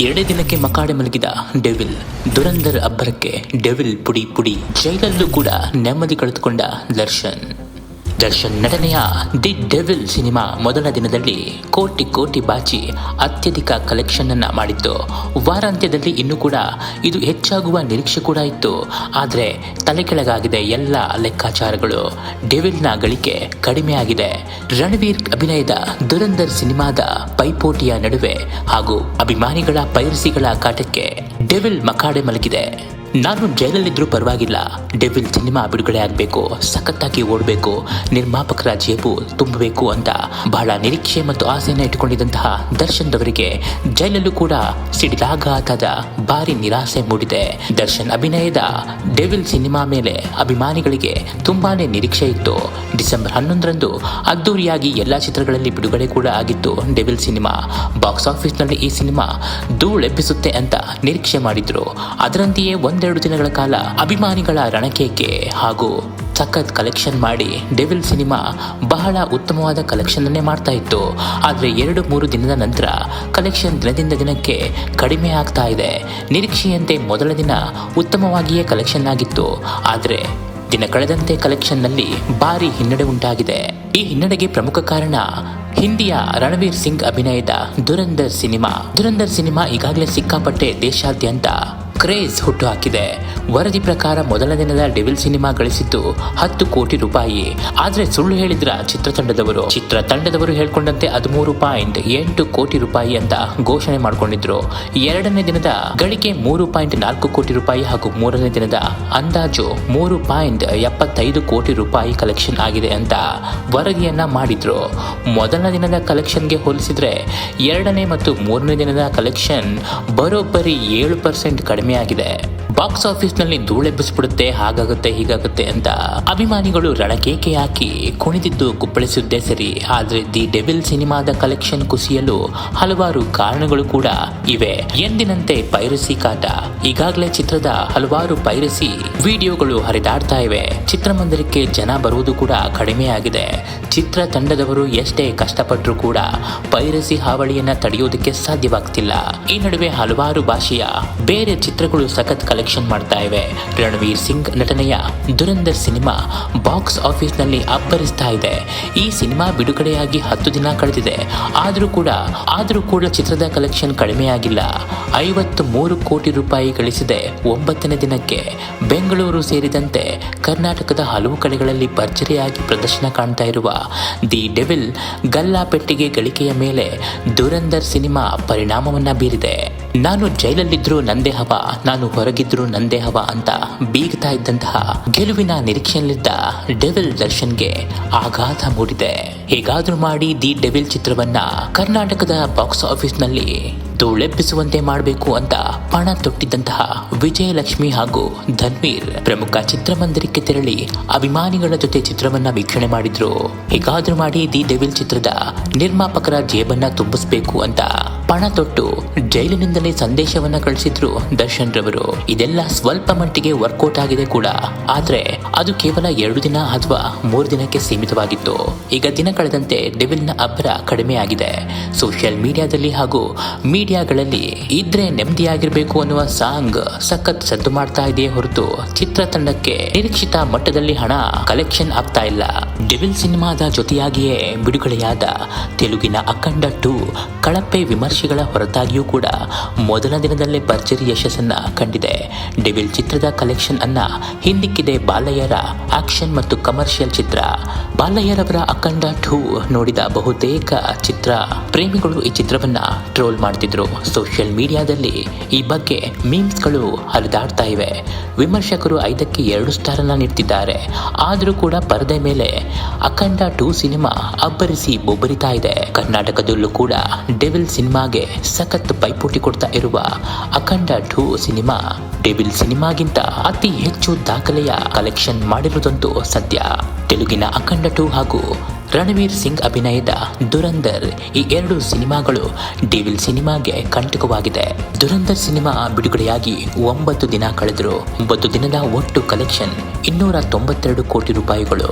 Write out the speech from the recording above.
ಎರಡೇ ದಿನಕ್ಕೆ ಮಕಾಡೆ ಮಲಗಿದ ಡೆವಿಲ್ ದುರಂಧರ್ ಅಬ್ಬರಕ್ಕೆ ಡೆವಿಲ್ ಪುಡಿ ಪುಡಿ. ಜೈಲಲ್ಲೂ ಕೂಡ ನೆಮ್ಮದಿ ಕಳೆದುಕೊಂಡ ದರ್ಶನ್. ದರ್ಶನ್ ನಟನೆಯ ದಿ ಡೆವಿಲ್ ಸಿನಿಮಾ ಮೊದಲ ದಿನದಲ್ಲಿ ಕೋಟಿ ಕೋಟಿ ಬಾಚಿ ಅತ್ಯಧಿಕ ಕಲೆಕ್ಷನ್ ಅನ್ನ ಮಾಡಿತ್ತು. ವಾರಾಂತ್ಯದಲ್ಲಿ ಇನ್ನೂ ಕೂಡ ಇದು ಹೆಚ್ಚಾಗುವ ನಿರೀಕ್ಷೆ ಕೂಡ ಇತ್ತು. ಆದರೆ ತಲೆ ಕೆಳಗಾಗಿದೆ ಎಲ್ಲ ಲೆಕ್ಕಾಚಾರಗಳು. ಡೆವಿಲ್ನ ಗಳಿಕೆ ಕಡಿಮೆ ಆಗಿದೆ ರಣವೀರ್ ಅಭಿನಯದ ದುರಂದರ್ ಸಿನಿಮಾದ ಪೈಪೋಟಿಯ ನಡುವೆ ಹಾಗೂ ಅಭಿಮಾನಿಗಳ ಪೈರಸಿಗಳ ಕಾಟಕ್ಕೆ ಡೆವಿಲ್ ಮಕಾಡೆ ಮಲಗಿದೆ. ನಾನು ಜೈಲಲ್ಲಿದ್ದರೂ ಪರವಾಗಿಲ್ಲ. ಡೆವಿಲ್ ಸಿನಿಮಾ ಬಿಡುಗಡೆ ಆಗಬೇಕು, ಸಖತ್ತಾಗಿ ಓಡಬೇಕು, ನಿರ್ಮಾಪಕರ ಜೇಬು ತುಂಬಬೇಕು ಅಂತ ಬಹಳ ನಿರೀಕ್ಷೆ ಮತ್ತು ಆಸೆಯನ್ನು ಇಟ್ಟುಕೊಂಡಿದ್ದಂತಹ ದರ್ಶನ್ ಅವರಿಗೆ ಜೈಲಲ್ಲೂ ಕೂಡ ಸಿಡಿಲಾಘಾತದ ಭಾರಿ ನಿರಾಸೆ ಮೂಡಿದೆ. ದರ್ಶನ್ ಅಭಿನಯದ ಡೆವಿಲ್ ಸಿನಿಮಾ ಮೇಲೆ ಅಭಿಮಾನಿಗಳಿಗೆ ತುಂಬಾನೇ ನಿರೀಕ್ಷೆ ಇತ್ತು. ಡಿಸೆಂಬರ್ ಹನ್ನೊಂದರಂದು ಅದ್ದೂರಿಯಾಗಿ ಎಲ್ಲ ಚಿತ್ರಗಳಲ್ಲಿ ಬಿಡುಗಡೆ ಕೂಡ ಆಗಿತ್ತು ಡೆವಿಲ್ ಸಿನಿಮಾ. ಬಾಕ್ಸ್ ಆಫೀಸ್ನಲ್ಲಿ ಈ ಸಿನಿಮಾ ಧೂಳೆಬ್ಬಿಸುತ್ತೆ ಅಂತ ನಿರೀಕ್ಷೆ ಮಾಡಿದ್ರು. ಅದರಂತೆಯೇ ಒಂದೆರಡು ದಿನಗಳ ಕಾಲ ಅಭಿಮಾನಿಗಳ ರಣಕೇಕೆ ಹಾಗೂ ಸಖತ್ ಕಲೆಕ್ಷನ್ ಮಾಡಿ ಡೆವಿಲ್ ಸಿನಿಮಾ ಬಹಳ ಉತ್ತಮವಾದ ಕಲೆಕ್ಷನ್ ಅನ್ನೇ ಮಾಡ್ತಾ ಇತ್ತು. ಆದರೆ ಎರಡು ಮೂರು ದಿನದ ನಂತರ ಕಲೆಕ್ಷನ್ ದಿನದಿಂದ ದಿನಕ್ಕೆ ಕಡಿಮೆ ಆಗ್ತಾ ಇದೆ. ನಿರೀಕ್ಷೆಯಂತೆ ಮೊದಲ ದಿನ ಉತ್ತಮವಾಗಿಯೇ ಕಲೆಕ್ಷನ್ ಆಗಿತ್ತು. ಆದರೆ ದಿನ ಕಳೆದಂತೆ ಕಲೆಕ್ಷನ್ನಲ್ಲಿ ಭಾರಿ ಹಿನ್ನಡೆ ಉಂಟಾಗಿದೆ. ಈ ಹಿನ್ನಡೆಗೆ ಪ್ರಮುಖ ಕಾರಣ ಹಿಂದಿಯ ರಣವೀರ್ ಸಿಂಗ್ ಅಭಿನಯದ ದುರಂದರ್ ಸಿನಿಮಾ. ದುರಂದರ್ ಸಿನಿಮಾ ಈಗಾಗಲೇ ಸಿಕ್ಕಾಪಟ್ಟೆ ದೇಶಾದ್ಯಂತ ಕ್ರೇಜ್ ಹುಟ್ಟುಹಾಕಿದೆ ವರದಿ ಪ್ರಕಾರ ಮೊದಲ ದಿನದ ಡೆವಿಲ್ ಸಿನಿಮಾ ಗಳಿಸಿದ್ದು ಹತ್ತು ಕೋಟಿ ರೂಪಾಯಿ. ಆದ್ರೆ ಸುಳ್ಳು ಹೇಳಿದ್ರ ಚಿತ್ರತಂಡದವರು? ಚಿತ್ರತಂಡದವರು ಹೇಳ್ಕೊಂಡಂತೆ ಹದಿಮೂರು ಪಾಯಿಂಟ್ ಎಂಟು ಕೋಟಿ ರೂಪಾಯಿ ಅಂತ ಘೋಷಣೆ ಮಾಡಿಕೊಂಡಿದ್ರು. ಎರಡನೇ ದಿನದ ಗಳಿಕೆ ಮೂರು ಪಾಯಿಂಟ್ ನಾಲ್ಕು ಕೋಟಿ ರೂಪಾಯಿ ಹಾಗೂ ಮೂರನೇ ದಿನದ ಅಂದಾಜು ಮೂರು ಪಾಯಿಂಟ್ ಎಪ್ಪತ್ತೈದು ಕೋಟಿ ರೂಪಾಯಿ ಕಲೆಕ್ಷನ್ ಆಗಿದೆ ಅಂತ ವರದಿಯನ್ನ ಮಾಡಿದ್ರು. ಮೊದಲ ದಿನದ ಕಲೆಕ್ಷನ್ಗೆ ಹೋಲಿಸಿದ್ರೆ ಎರಡನೇ ಮತ್ತು ಮೂರನೇ ದಿನದ ಕಲೆಕ್ಷನ್ ಬರೋಬ್ಬರಿ ಏಳು ಪರ್ಸೆಂಟ್ ಕಡಿಮೆ ಆಗಿದೆ ಬಾಕ್ಸ್ ಆಫೀಸ್ನಲ್ಲಿ ಧೂಳೆಬ್ಬಿಸ್ಬಿಡುತ್ತೆ ಹಾಗಾಗುತ್ತೆ, ಹೀಗಾಗುತ್ತೆ ಅಂತ ಅಭಿಮಾನಿಗಳು ರಳಕೇಕೆ ಹಾಕಿ ಕುಣಿದಿದ್ದು ಕುಪ್ಪಳಿಸಿದ್ದೇ ಸರಿ. ಆದ್ರೆ ದಿ ಡೆವಿಲ್ ಸಿನಿಮಾದ ಕಲೆಕ್ಷನ್ ಕುಸಿಯಲು ಹಲವಾರು ಕಾರಣಗಳು ಕೂಡ ಇವೆ. ಎಂದಿನಂತೆ ಪೈರಸಿ ಕಾಟ. ಈಗಾಗಲೇ ಚಿತ್ರದ ಹಲವಾರು ಪೈರಸಿ ವಿಡಿಯೋಗಳು ಹರಿದಾಡ್ತಾ ಇವೆ. ಚಿತ್ರಮಂದಿರಕ್ಕೆ ಜನ ಬರುವುದು ಕೂಡ ಕಡಿಮೆ ಆಗಿದೆ ಚಿತ್ರ ತಂಡದವರು ಎಷ್ಟೇ ಕಷ್ಟಪಟ್ಟರೂ ಕೂಡ ಪೈರಸಿ ಹಾವಳಿಯನ್ನ ತಡೆಯೋದಕ್ಕೆ ಸಾಧ್ಯವಾಗ್ತಿಲ್ಲ. ಈ ನಡುವೆ ಹಲವಾರು ಭಾಷೆಯ ಬೇರೆ ಚಿತ್ರಗಳು ಸಖತ್ ಕಲೆಕ್ಷನ್ ಮಾಡ್ತಾ ಇವೆ. ರಣವೀರ್ ಸಿಂಗ್ ನಟನೆಯ ದುರಂದರ್ ಸಿನಿಮಾ ಬಾಕ್ಸ್ ಆಫೀಸ್ನಲ್ಲಿ ಅಬ್ಬರಿಸ್ತಾ ಇದೆ. ಈ ಸಿನಿಮಾ ಬಿಡುಗಡೆಯಾಗಿ ಹತ್ತು ದಿನ ಕಳೆದಿದೆ. ಆದರೂ ಕೂಡ ಆದರೂ ಕೂಡ ಚಿತ್ರದ ಕಲೆಕ್ಷನ್ ಕಡಿಮೆ ಆಗಿಲ್ಲ ಐವತ್ತು ಮೂರು ಕೋಟಿ ರೂಪಾಯಿ ಗಳಿಸಿದೆ ಒಂಬತ್ತನೇ ದಿನಕ್ಕೆ. ಬೆಂಗಳೂರು ಸೇರಿದಂತೆ ಕರ್ನಾಟಕದ ಹಲವು ಕಡೆಗಳಲ್ಲಿ ಭರ್ಜರಿಯಾಗಿ ಪ್ರದರ್ಶನ ಕಾಣ್ತಾ ಇರುವ ದಿ ಡೆವಿಲ್ ಗಲ್ಲಾಪೆಟ್ಟಿಗೆ ಗಳಿಕೆಯ ಮೇಲೆ ದುರಂದರ್ ಸಿನಿಮಾ ಪರಿಣಾಮವನ್ನ ಬೀರಿದೆ. ನಾನು ಜೈಲಲ್ಲಿದ್ದರೂ ನಂದೇ ಹವ. ನಾನು ಹೊರಗಿದ್ರು ನಂದೇ ಹವ ಅಂತ ಬೀಗ್ತಾ ಇದ್ದಂತಹ ಗೆಲುವಿನ ನಿರೀಕ್ಷೆಯಲ್ಲಿದ್ದ ಡೆವಿಲ್ ದರ್ಶನ್ಗೆ ಆಘಾತ ಮೂಡಿದೆ. ಹೇಗಾದ್ರೂ ಮಾಡಿ ದಿ ಡೆವಿಲ್ ಚಿತ್ರವನ್ನ ಕರ್ನಾಟಕದ ಬಾಕ್ಸ್ ಆಫೀಸ್ನಲ್ಲಿ ಧೂಳೆಬ್ಬಿಸುವಂತೆ ಮಾಡಬೇಕು ಅಂತ ಪಣ ತೊಟ್ಟಿದ್ದಂತಹ ವಿಜಯಲಕ್ಷ್ಮಿ ಹಾಗೂ ಧನ್ವೀರ್ ಪ್ರಮುಖ ಚಿತ್ರಮಂದಿರಕ್ಕೆ ತೆರಳಿ ಅಭಿಮಾನಿಗಳ ಜೊತೆ ಚಿತ್ರವನ್ನ ವೀಕ್ಷಣೆ ಮಾಡಿದ್ರು. ಹೇಗಾದ್ರೂ ಮಾಡಿ ದಿ ಡೆವಿಲ್ ಚಿತ್ರದ ನಿರ್ಮಾಪಕರ ಜೇಬನ್ನ ತುಂಬಿಸಬೇಕು ಅಂತ ಪಣ ತೊಟ್ಟು ಜೈಲಿನಿಂದಲೇ ಸಂದೇಶವನ್ನ ಕಳಿಸಿದ್ರು ದರ್ಶನ್ ರವರು. ಇದೆಲ್ಲ ಸ್ವಲ್ಪ ಮಟ್ಟಿಗೆ ವರ್ಕೌಟ್ ಆಗಿದೆ ಕೂಡ. ಆದ್ರೆ ಅದು ಕೇವಲ ಎರಡು ದಿನ ಅಥವಾ ಮೂರು ದಿನಕ್ಕೆ ಸೀಮಿತವಾಗಿತ್ತು. ಈಗ ದಿನ ಕಳೆದಂತೆ ಡೆವಿಲ್ನ ಅಬ್ಬರ ಕಡಿಮೆ ಆಗಿದೆ. ಸೋಷಿಯಲ್ ಮೀಡಿಯಾದಲ್ಲಿ ಹಾಗೂ ಮೀಡಿಯಾಗಳಲ್ಲಿ ಇದ್ರೆ ನೆಮ್ಮದಿಯಾಗಿರ್ಬೇಕು ಅನ್ನುವ ಸಾಂಗ್ ಸಖತ್ ಸದ್ದು ಮಾಡ್ತಾ ಇದೆಯೇ ಹೊರತು ಚಿತ್ರತಂಡಕ್ಕೆ ನಿರೀಕ್ಷಿತ ಮಟ್ಟದಲ್ಲಿ ಹಣ ಕಲೆಕ್ಷನ್ ಆಗ್ತಾ ಇಲ್ಲ. ಡೆವಿಲ್ ಸಿನಿಮಾದ ಜೊತೆಯಾಗಿಯೇ ಬಿಡುಗಡೆಯಾದ ತೆಲುಗಿನ ಅಖಂಡ ಟು ಕಳಪೆ ವಿಮರ್ಶೆಗಳ ಹೊರತಾಗಿಯೂ ಕೂಡ ಮೊದಲ ದಿನದಲ್ಲೇ ಭರ್ಜರಿ ಯಶಸ್ಸನ್ನ ಕಂಡಿದೆ. ಡೆವಿಲ್ ಚಿತ್ರದ ಕಲೆಕ್ಷನ್ ಅನ್ನ ಹಿಂದಿಕ್ಕಿದೆ ಬಾಲಯ್ಯರ ಆಕ್ಷನ್ ಮತ್ತು ಕಮರ್ಷಿಯಲ್ ಚಿತ್ರ. ಬಾಲಯ್ಯರವರ ಅಖಂಡ ಟೂ ನೋಡಿದ ಬಹುತೇಕ ಚಿತ್ರ. ಪ್ರೇಮಿಗಳು ಈ ಚಿತ್ರವನ್ನ ಟ್ರೋಲ್ ಮಾಡ್ತಿದ್ರು. ಸೋಷಿಯಲ್ ಮೀಡಿಯಾದಲ್ಲಿ ಈ ಬಗ್ಗೆ ಮೀಮ್ಸ್ಗಳು ಹರಿದಾಡ್ತಾ ಇವೆ. ವಿಮರ್ಶಕರು ಐದಕ್ಕೆ ಎರಡು ಸ್ಟಾರನ್ನ ನೀಡ್ತಿದ್ದಾರೆ. ಆದರೂ ಕೂಡ ಪರದೆ ಮೇಲೆ ಅಖಂಡ ಟೂ ಸಿನಿಮಾ ಅಬ್ಬರಿಸಿ ಬೊಬ್ಬರಿತಾ ಇದೆ. ಕರ್ನಾಟಕದಲ್ಲೂ ಕೂಡ ಡೆವಿಲ್ ಸಿನಿಮಾಗೆ ಸಖತ್ ಪೈಪೋಟಿ ಕೊಡ್ತಾ ಇರುವ ಅಖಂಡ ಟೂ ಸಿನಿಮಾ ಡೆವಿಲ್ ಸಿನಿಮಾಗಿಂತ ಅತಿ ಹೆಚ್ಚು ದಾಖಲೆಯ ಕಲೆಕ್ಷನ್ ಮಾಡಿರುವುದಂತೂ ಸತ್ಯ ತೆಲುಗಿನ ಅಖಂಡ ಟೂ ಹಾಗೂ ರಣವೀರ್ ಸಿಂಗ್ ಅಭಿನಯದ ದುರಂದರ್ ಈ ಎರಡು ಸಿನಿಮಾಗಳು ಡೇವಿಲ್ ಸಿನಿಮಾಗೆ ಕಂಟಕವಾಗಿದೆ. ದುರಂದರ್ ಸಿನಿಮಾ ಬಿಡುಗಡೆಯಾಗಿ ಒಂಬತ್ತು ದಿನ ಕಳೆದರು, ಒಂಬತ್ತು ದಿನದ ಒಟ್ಟು ಕಲೆಕ್ಷನ್ ಇನ್ನೂರ ತೊಂಬತ್ತೆರಡು ಕೋಟಿ ರೂಪಾಯಿಗಳು.